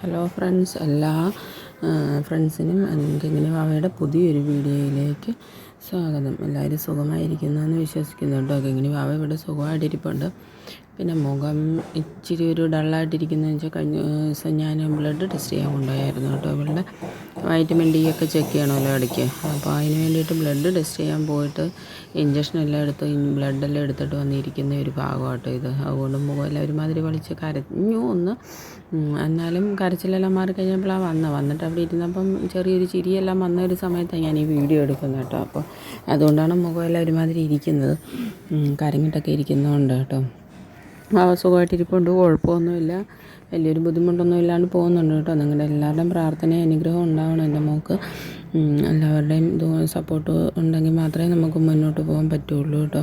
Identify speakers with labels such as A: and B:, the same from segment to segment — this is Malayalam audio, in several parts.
A: ഹലോ ഫ്രണ്ട്സ് എല്ലാ ഫ്രണ്ട്സിനും കിങ്ങിണി അവയുടെ പുതിയൊരു വീഡിയോയിലേക്ക് സ്വാഗതം. എല്ലാവരും സുഖമായിരിക്കുന്നു എന്ന് വിശ്വസിക്കുന്നു കേട്ടോ കിങ്ങിണി വാവ ഇവിടെ സുഖമായിട്ടിരിപ്പുണ്ട്. പിന്നെ മുഖം ഇച്ചിരി ഒരു ഡള്ളായിട്ടിരിക്കുന്നതെന്ന് വെച്ചാൽ കഴിഞ്ഞ ദിവസം ഞാൻ ബ്ലഡ് ടെസ്റ്റ് ചെയ്യാൻ കൊണ്ടുപോയായിരുന്നു കേട്ടോ. ഇവളുടെ വൈറ്റമിൻ ഡി ഒക്കെ ചെക്ക് ചെയ്യണമല്ലോ ഇടയ്ക്ക്. അപ്പോൾ അതിന് വേണ്ടിയിട്ട് ബ്ലഡ് ടെസ്റ്റ് ചെയ്യാൻ പോയിട്ട് ഇഞ്ചക്ഷൻ എല്ലാം എടുത്ത് ബ്ലഡെല്ലാം എടുത്തിട്ട് വന്നിരിക്കുന്ന ഒരു ഭാഗമാട്ടോ ഇത്. അതുകൊണ്ട് മുഖമെല്ലാം ഒരുമാതിരി വലിച്ച് കരഞ്ഞു ഒന്ന്. എന്നാലും കരച്ചിലെല്ലാം മാറി കഴിഞ്ഞപ്പോഴാണ് വന്നത് വന്നിട്ട് അവിടെ ഇരുന്നപ്പം ചെറിയൊരു ചിരിയെല്ലാം വന്ന ഒരു സമയത്താണ് ഞാൻ ഈ വീഡിയോ എടുക്കുന്നത് കേട്ടോ. അപ്പോൾ അതുകൊണ്ടാണ് മുഖമെല്ലാം ഒരുമാതിരി ഇരിക്കുന്നത്. കരങ്ങിട്ടൊക്കെ ഇരിക്കുന്നതുകൊണ്ട് കേട്ടോ. സുഖമായിട്ടിരിപ്പുണ്ട്. കുഴപ്പമൊന്നുമില്ല. വലിയൊരു ബുദ്ധിമുട്ടൊന്നും ഇല്ലാണ്ട് പോകുന്നുണ്ട് കേട്ടോ. നിങ്ങളുടെ എല്ലാവരുടെയും പ്രാർത്ഥനയും അനുഗ്രഹം ഉണ്ടാവണം എന്റെ മോൾക്ക്. എല്ലാവരുടെയും സപ്പോർട്ട് ഉണ്ടെങ്കിൽ മാത്രമേ നമുക്ക് മുന്നോട്ട് പോകാൻ പറ്റുള്ളൂ കേട്ടോ.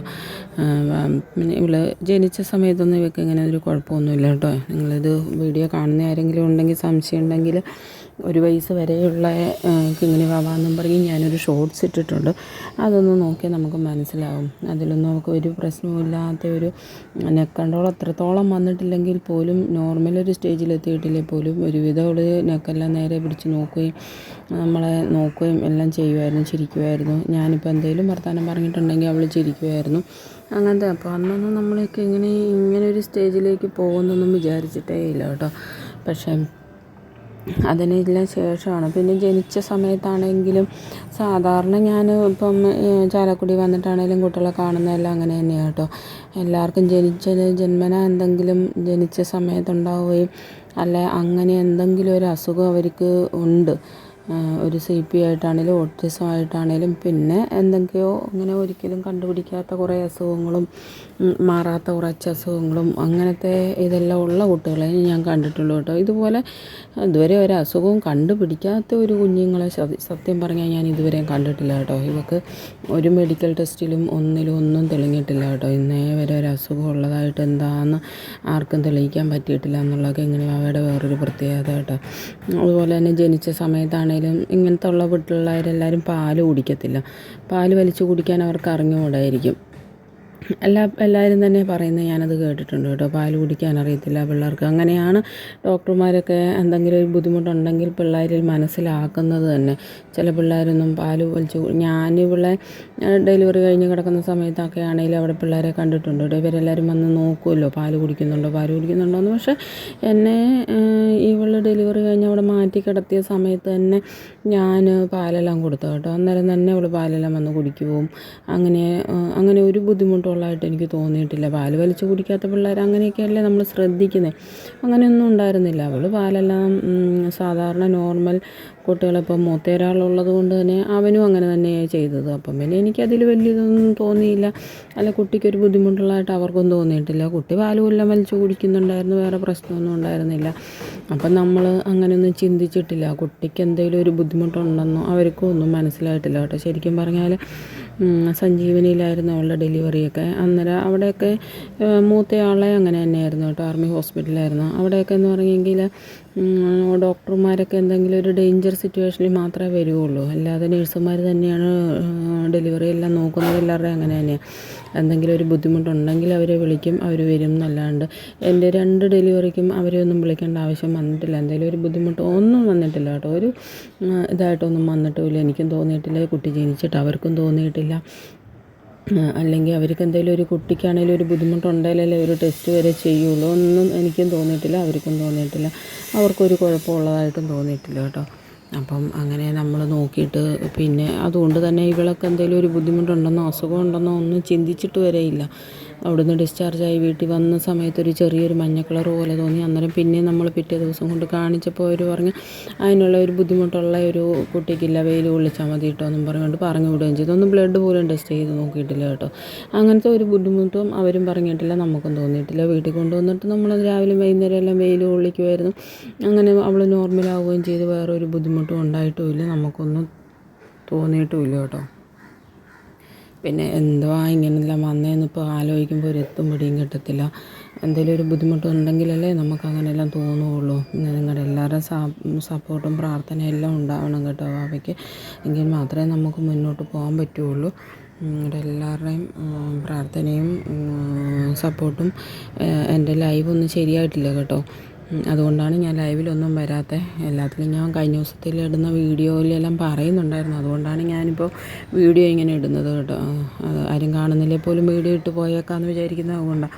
A: പിന്നെ ഇവൾ ജനിച്ച സമയത്തൊന്നും ഇവൾക്ക് ഇങ്ങനെ ഒരു കുഴപ്പമൊന്നുമില്ല കേട്ടോ. നിങ്ങളിത് വീഡിയോ കാണുന്ന ആരെങ്കിലും ഉണ്ടെങ്കിൽ സംശയം ഉണ്ടെങ്കിൽ ഒരു വയസ്സ് വരെയുള്ള കിങ്ങിണി വാവാന്നും പറയും ഞാനൊരു ഷോർട്സ് ഇട്ടിട്ടുണ്ട്. അതൊന്ന് നോക്കിയാൽ നമുക്ക് മനസ്സിലാവും. അതിലൊന്നും നമുക്ക് ഒരു പ്രശ്നമില്ലാത്ത ഒരു നെക്ക് കണ്ട്രോൾ അത്രത്തോളം വന്നിട്ടില്ലെങ്കിൽ പോലും നോർമൽ ഒരു സ്റ്റേജിലെത്തിയിട്ടില്ലേ പോലും ഒരുവിധം അവൾ നെക്കെല്ലാം നേരെ പിടിച്ച് നോക്കുകയും നമ്മളെ നോക്കുകയും എല്ലാം ചെയ്യുമായിരുന്നു ചിരിക്കുമായിരുന്നു. ഞാനിപ്പോൾ എന്തെങ്കിലും വർത്തമാനം പറഞ്ഞിട്ടുണ്ടെങ്കിൽ അവൾ ചിരിക്കുമായിരുന്നു. അങ്ങനത്തെ അപ്പോൾ അന്നൊന്നും നമ്മളൊക്കെ ഇങ്ങനെ ഇങ്ങനെ ഒരു സ്റ്റേജിലേക്ക് പോകുന്നൊന്നും വിചാരിച്ചിട്ടേ ഇല്ല കേട്ടോ. പക്ഷേ അതിനെല്ലാം ശേഷമാണ്. പിന്നെ ജനിച്ച സമയത്താണെങ്കിലും സാധാരണ ഞാൻ ഇപ്പം ചാലക്കുടി വന്നിട്ടാണെങ്കിലും കുട്ടികളെ കാണുന്നതെല്ലാം അങ്ങനെ തന്നെയാണ് കേട്ടോ. എല്ലാവർക്കും ജനിച്ച ജന്മന എന്തെങ്കിലും ജനിച്ച സമയത്തുണ്ടാവുകയും അല്ലെ അങ്ങനെ എന്തെങ്കിലും ഒരു അസുഖം അവർക്ക് ഉണ്ട്. ഒരു സി പി ആയിട്ടാണേലും ഓട്ടിസം ആയിട്ടാണേലും പിന്നെ എന്തൊക്കെയോ ഇങ്ങനെ ഒരിക്കലും കണ്ടുപിടിക്കാത്ത കുറേ അസുഖങ്ങളും മാറാത്ത കുറച്ച് അസുഖങ്ങളും അങ്ങനത്തെ ഇതെല്ലാം ഉള്ള കുട്ടികളെ ഞാൻ കണ്ടിട്ടുള്ളൂ കേട്ടോ. ഇതുപോലെ ഇതുവരെ ഒരു അസുഖവും കണ്ടുപിടിക്കാത്ത ഒരു കുഞ്ഞുങ്ങളെ സത്യം പറഞ്ഞാൽ ഞാൻ ഇതുവരെയും കണ്ടിട്ടില്ല കേട്ടോ. ഇവക്ക് ഒരു മെഡിക്കൽ ടെസ്റ്റിലും ഒന്നിലും ഒന്നും തെളിഞ്ഞിട്ടില്ല കേട്ടോ. ഇന്നേ വരെ ഒരു അസുഖം ഉള്ളതായിട്ട് എന്താണെന്ന് ആർക്കും തെളിയിക്കാൻ പറ്റിയിട്ടില്ല എന്നുള്ളതൊക്കെ ഇങ്ങനെ അവയുടെ വേറൊരു പ്രത്യേകത കേട്ടോ. അതുപോലെ തന്നെ ജനിച്ച സമയത്താണേലും ഇങ്ങനത്തെ ഉള്ള പിള്ളേരെല്ലാവരും പാൽ കുടിക്കത്തില്ല. പാൽ വലിച്ചു കുടിക്കാൻ അവർക്ക് അറിഞ്ഞുകൂടായിരിക്കും. എല്ലാ എല്ലാവരും തന്നെ പറയുന്നത് ഞാനത് കേട്ടിട്ടുണ്ട് കേട്ടോ. പാൽ കുടിക്കാൻ അറിയത്തില്ല പിള്ളേർക്ക്. അങ്ങനെയാണ് ഡോക്ടർമാരൊക്കെ എന്തെങ്കിലും ഒരു ബുദ്ധിമുട്ടുണ്ടെങ്കിൽ പിള്ളേരിൽ മനസ്സിലാക്കുന്നത് തന്നെ. ചില പിള്ളേരൊന്നും പാൽ വലിച്ച് ഞാനിവിടെ ഡെലിവറി കഴിഞ്ഞ് കിടക്കുന്ന സമയത്തൊക്കെ ആണെങ്കിലും അവിടെ പിള്ളേരെ കണ്ടിട്ടുണ്ട് കേട്ടോ. ഇവരെല്ലാവരും വന്ന് നോക്കുമല്ലോ പാൽ കുടിക്കുന്നുണ്ടോ പാൽ കുടിക്കുന്നുണ്ടോ എന്ന്. പക്ഷേ എന്നെ ഇവൾ ഡെലിവറി കഴിഞ്ഞ് അവിടെ മാറ്റി കിടത്തിയ സമയത്ത് തന്നെ ഞാൻ പാലെല്ലാം കൊടുത്തു കേട്ടോ. അന്നേരം തന്നെ അവൾ പാലെല്ലാം വന്ന് കുടിക്കുകയും അങ്ങനെ അങ്ങനെ ഒരു ബുദ്ധിമുട്ടും ഉള്ളതായിട്ട് എനിക്ക് തോന്നിയിട്ടില്ല. പാൽ വലിച്ചു കുടിക്കാത്ത പിള്ളേർ അങ്ങനെയൊക്കെയല്ലേ നമ്മൾ ശ്രദ്ധിക്കുന്നത് അങ്ങനെയൊന്നും ഉണ്ടായിരുന്നില്ല. അവൾ പാലെല്ലാം സാധാരണ നോർമൽ കുട്ടികളിപ്പം മൂത്തയൊരാളുള്ളത് കൊണ്ട് തന്നെ അവനും അങ്ങനെ തന്നെയാണ് ചെയ്തത്. അപ്പം പിന്നെ എനിക്കതിൽ വലിയ ഇതൊന്നും തോന്നിയില്ല. അല്ല കുട്ടിക്കൊരു ബുദ്ധിമുട്ടുള്ളതായിട്ട് അവർക്കൊന്നും തോന്നിയിട്ടില്ല. കുട്ടി പാൽ കൊല്ലം വലിച്ചു കുടിക്കുന്നുണ്ടായിരുന്നു. വേറെ പ്രശ്നമൊന്നും ഉണ്ടായിരുന്നില്ല. അപ്പം നമ്മൾ അങ്ങനെയൊന്നും ചിന്തിച്ചിട്ടില്ല. കുട്ടിക്ക് എന്തെങ്കിലും ഒരു ബുദ്ധിമുട്ടുണ്ടെന്നോ അവർക്കും ഒന്നും മനസ്സിലായിട്ടില്ല കേട്ടോ. ശരിക്കും പറഞ്ഞാൽ സഞ്ജീവനിയിലായിരുന്നു അവളുടെ ഡെലിവറിയൊക്കെ. അന്നേരം അവിടെയൊക്കെ മൂത്തയാളെ അങ്ങനെ തന്നെയായിരുന്നു കേട്ടോ ആർമി ഹോസ്പിറ്റലായിരുന്നു അവിടെയൊക്കെ എന്ന് പറഞ്ഞെങ്കിൽ ഡോക്ടർമാരൊക്കെ എന്തെങ്കിലും ഒരു ഡേഞ്ചർ സിറ്റുവേഷനിൽ മാത്രമേ വരികയുള്ളൂ അല്ലാതെ നേഴ്സുമാർ തന്നെയാണ് ഡെലിവറി എല്ലാം നോക്കുന്നത് എല്ലാവരുടെയും അങ്ങനെ തന്നെയാണ് എന്തെങ്കിലും ഒരു ബുദ്ധിമുട്ടുണ്ടെങ്കിൽ അവരെ വിളിക്കും അവർ വരും എന്നല്ലാണ്ട്. എന്റെ രണ്ട് ഡെലിവറിക്കും അവരെ ഒന്നും വിളിക്കേണ്ട ആവശ്യം വന്നിട്ടില്ല. എന്തെങ്കിലും ഒരു ബുദ്ധിമുട്ടോ ഒന്നും വന്നിട്ടില്ല കേട്ടോ. ഒരു ഇതായിട്ടൊന്നും വന്നിട്ടുമില്ല. എനിക്കും തോന്നിയിട്ടില്ല. കുട്ടി ജനിച്ചിട്ട് അവർക്കും തോന്നിയിട്ടില്ല. അല്ലെങ്കിൽ അവർക്ക് എന്തെങ്കിലും ഒരു കുട്ടിക്കാണെങ്കിലും ഒരു ബുദ്ധിമുട്ടുണ്ടെങ്കിലല്ലേ ഒരു ടെസ്റ്റ് വരെ ചെയ്യുള്ളൂ. ഒന്നും എനിക്കും തോന്നിയിട്ടില്ല അവർക്കും തോന്നിയിട്ടില്ല. അവർക്കൊരു കുഴപ്പമുള്ളതായിട്ടും തോന്നിയിട്ടില്ല കേട്ടോ. അപ്പം അങ്ങനെ നമ്മൾ നോക്കിയിട്ട് പിന്നെ അതുകൊണ്ട് തന്നെ ഇവളൊക്കെ എന്തെങ്കിലും ഒരു ബുദ്ധിമുട്ടുണ്ടെന്നോ അസുഖം ഉണ്ടെന്നോ ഒന്നും ചിന്തിച്ചിട്ട് വരെയില്ല അവിടുന്ന് ഡിസ്ചാർജായി വീട്ടിൽ വന്ന സമയത്ത് ഒരു ചെറിയൊരു മഞ്ഞ കളർ പോലെ തോന്നി. അന്നേരം പിന്നെ നമ്മൾ പിറ്റേ ദിവസം കൊണ്ട് കാണിച്ചപ്പോൾ അവർ പറഞ്ഞു അതിനുള്ള ഒരു ബുദ്ധിമുട്ടുള്ള ഒരു കുട്ടിക്കില്ല വെയിൽ കൊള്ളിച്ചാൽ മതി കേട്ടോ എന്നും പറഞ്ഞുകൊണ്ട് പറഞ്ഞു വിടുകയും ചെയ്തു. ഒന്നും ബ്ലഡ് പോലും ടെസ്റ്റ് ചെയ്ത് നോക്കിയിട്ടില്ല കേട്ടോ. അങ്ങനത്തെ ഒരു ബുദ്ധിമുട്ടും അവരും പറഞ്ഞിട്ടില്ല നമുക്കും തോന്നിയിട്ടില്ല. വീട്ടിൽ കൊണ്ടുവന്നിട്ട് നമ്മൾ രാവിലെ വൈകുന്നേരം എല്ലാം വെയിൽ കൊള്ളിക്കുമായിരുന്നു അങ്ങനെ അവൾ നോർമലാവുകയും ചെയ്ത് വേറെ ഒരു ബുദ്ധിമുട്ടും ഉണ്ടായിട്ടുമില്ല നമുക്കൊന്നും തോന്നിയിട്ടുമില്ല കേട്ടോ. പിന്നെ എന്തുവാ ഇങ്ങനെല്ലാം വന്നതെന്ന് ഇപ്പോൾ ആലോചിക്കുമ്പോൾ ഒരു എത്തും പിടിയും കിട്ടത്തില്ല. എന്തെങ്കിലും ഒരു ബുദ്ധിമുട്ടുണ്ടെങ്കിലല്ലേ നമുക്ക് അങ്ങനെയെല്ലാം തോന്നുകയുള്ളൂ നിങ്ങളുടെ എല്ലാവരുടെയും സപ്പോർട്ടും പ്രാർത്ഥനയും എല്ലാം ഉണ്ടാവണം കേട്ടോ അവയ്ക്ക് എങ്കിൽ മാത്രമേ നമുക്ക് മുന്നോട്ട് പോകാൻ പറ്റുകയുള്ളൂ നിങ്ങളുടെ എല്ലാവരുടെയും പ്രാർത്ഥനയും സപ്പോർട്ടും എന്റെ ലൈവ് ഒന്നും ശരിയായിട്ടില്ല കേട്ടോ. അതുകൊണ്ടാണ് ഞാൻ ലൈവിലൊന്നും വരാത്തത് എല്ലാത്തിലും ഞാൻ കഴിഞ്ഞ ദിവസത്തിൽ ഇടുന്ന വീഡിയോയിലെല്ലാം പറയുന്നുണ്ടായിരുന്നു. അതുകൊണ്ടാണ് ഞാനിപ്പോൾ വീഡിയോ ഇങ്ങനെ ഇടുന്നത് കേട്ടോ. അത് ആരും കാണുന്നില്ലേ പോലും വീഡിയോ ഇട്ട് പോയേക്കാന്ന് വിചാരിക്കുന്നത് അതുകൊണ്ടാണ്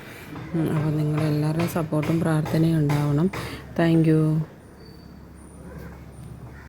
A: അപ്പോൾ നിങ്ങളെല്ലാവരുടെയും സപ്പോർട്ടും പ്രാർത്ഥനയും ഉണ്ടാവണം. താങ്ക്